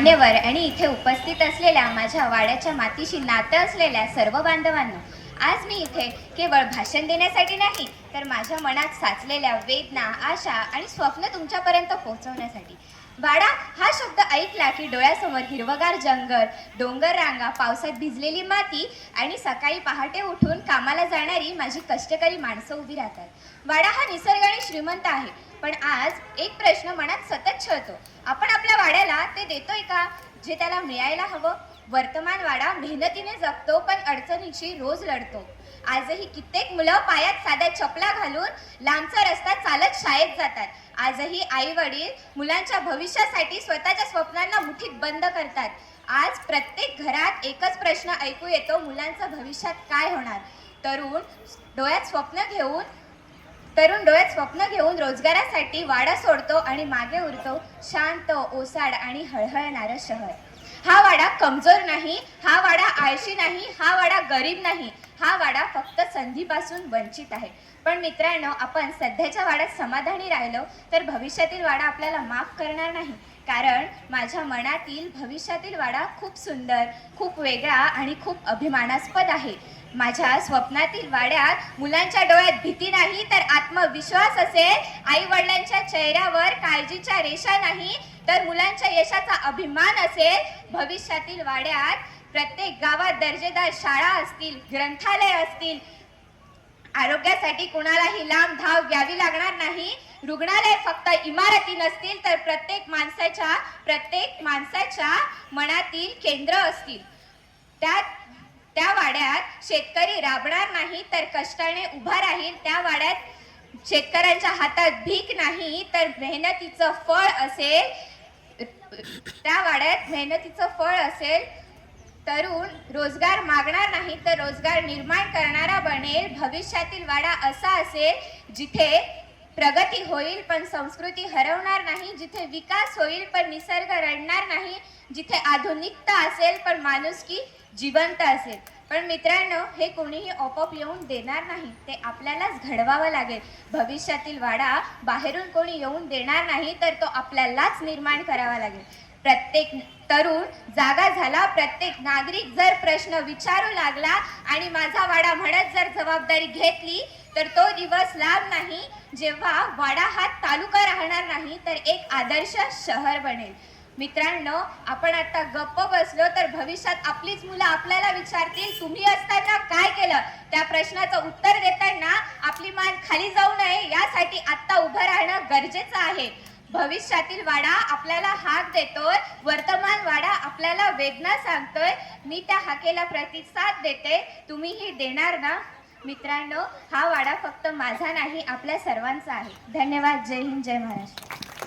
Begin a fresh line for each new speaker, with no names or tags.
मान्यवर आणि इथे उपस्थित असलेल्या माझ्या वाड्याच्या मातीशी नातं असलेल्या सर्व बांधवांना आज मी इथे केवळ भाषण देण्यासाठी नाही तर माझ्या मनात साचलेल्या वेदना आशा आणि स्वप्न तुमच्यापर्यंत पोहोचवण्यासाठी. वाडा हा शब्द ऐकला की डोळ्यासमोर हिरवगार जंगल डोंगर रांगा पावसात भिजलेली माती आणि सकाळी पहाटे उठून कामाला जाणारी माझी कष्टकरी माणसं उभी राहतात. वाडा हा निसर्गाने श्रीमंत आहे पण आज एक प्रश्न मनात सतत छळतो. आपण आपल्या वाड्याला ते देतोय का? जे त्याला मिळायला हवं? वर्तमानवाडा मेहनतीने जगतो पण अडचणीशी रोज लढतो. आजही कित्येक मुलं पायात साध्या चपला घालून लांबचा रस्ता चालत शाळेत जातात. आजही आई वडील मुलांच्या भविष्यासाठी स्वतःच्या स्वप्नांना मुठीत बंद करतात. आज प्रत्येक घरात एकच प्रश्न ऐकू येतो मुलांचं भविष्यात काय होणार? तरुण डोळ्यात स्वप्न घेऊन तरुण डोळ्यात स्वप्न घेऊन रोजगारासाठी वाडा सोडतो आणि मागे उरतो शांत ओसाड आणि हळहळणारं शहर. हा वाडा कमजोर नाही हा वाडा आळशी नाही हा वाडा गरीब नाही हा वाडा फक्त संधीपासून वंचित आहे. पण मित्रांनो आपण सध्याच्या वाड्यात समाधानी राहिलो तर भविष्यातील वाडा आपल्याला माफ करणार नाही. कारण माझ्या मनातील भविष्यातील वाडा खूप सुंदर खूप वेगळा आणि खूप अभिमानास्पद आहे. माझ्या स्वप्नातील वाड्यात मुलांच्या डोळ्यात भीती नाही तर आत्मविश्वास असेल. आई वडिलांच्या चेहऱ्यावर काळजीच्या रेषा नाही तर मुलांच्या यशाचा अभिमान असेल. भविष्यातील वाड्यात प्रत्येक गावात दर्जेदार शाळा असतील ग्रंथालय असतील. आरोग्यासाठी कुणालाही लांब धाव घ्यावी लागणार नाही. रुग्णालय फक्त इमारती नसतील तर प्रत्येक माणसाच्या प्रत्येक माणसाच्या मनातील केंद्र असतील. त्यात वाड्यात शेतकरी राबणार नाही तर कष्टाने उभा राहील. त्या वाड्यात शेतकऱ्यांच्या हातात भीक नाही तर मेहनतीचं फळ असेल. त्या वाड्यात मेहनतीचं फळ असेल. तरुण रोजगार मागणार नाही तर रोजगार निर्माण करणारा बनेल. भविष्यातील वाडा असा असेल जिथे प्रगती होईल पण संस्कृती हरवणार नाही. जिथे विकास होईल पण निसर्ग रडणार नाही. जिथे आधुनिकता असेल पण माणुसकी जिवंत असेल. पण मित्रांनो हे कोणीही ओपअप येऊन देणार नाही. ते आपल्यालाच घडवावं लागेल. भविष्यातील वाडा बाहेरून कोणी येऊन देणार नाही तर तो आपल्यालाच निर्माण करावा लागेल. प्रत्येक तरुण जागा झाला प्रत्येक नागरिक जर प्रश्न विचारू लागला आणि माझा वाडा म्हणत जर जबाबदारी घेतली तर तो दिवस लांब नाही. जेव्हा वाडा हा तालुका राहणार नाही तर एक आदर्श शहर बनेल. मित्रांनो आपण आता गप्प बसलो तर भविष्यात आपलीच मुलं आपल्याला विचारतील तुम्ही असताना काय केलं? त्या प्रश्नाचं उत्तर देताना आपली मान खाली जाऊ नये यासाठी आत्ता उभं राहणं गरजेचं आहे. भविष्यातील वाडा आपल्याला हाक देतोय वर्तमान वाडा आपल्याला वेदना सांगतोय. मी त्या हाकेला प्रतिसाद देते तुम्हीही देणार ना? मित्रांनो हा वाडा फक्त माझा नाही आपल्या सर्वांचा आहे. धन्यवाद जय हिंद जय महाराष्ट्र.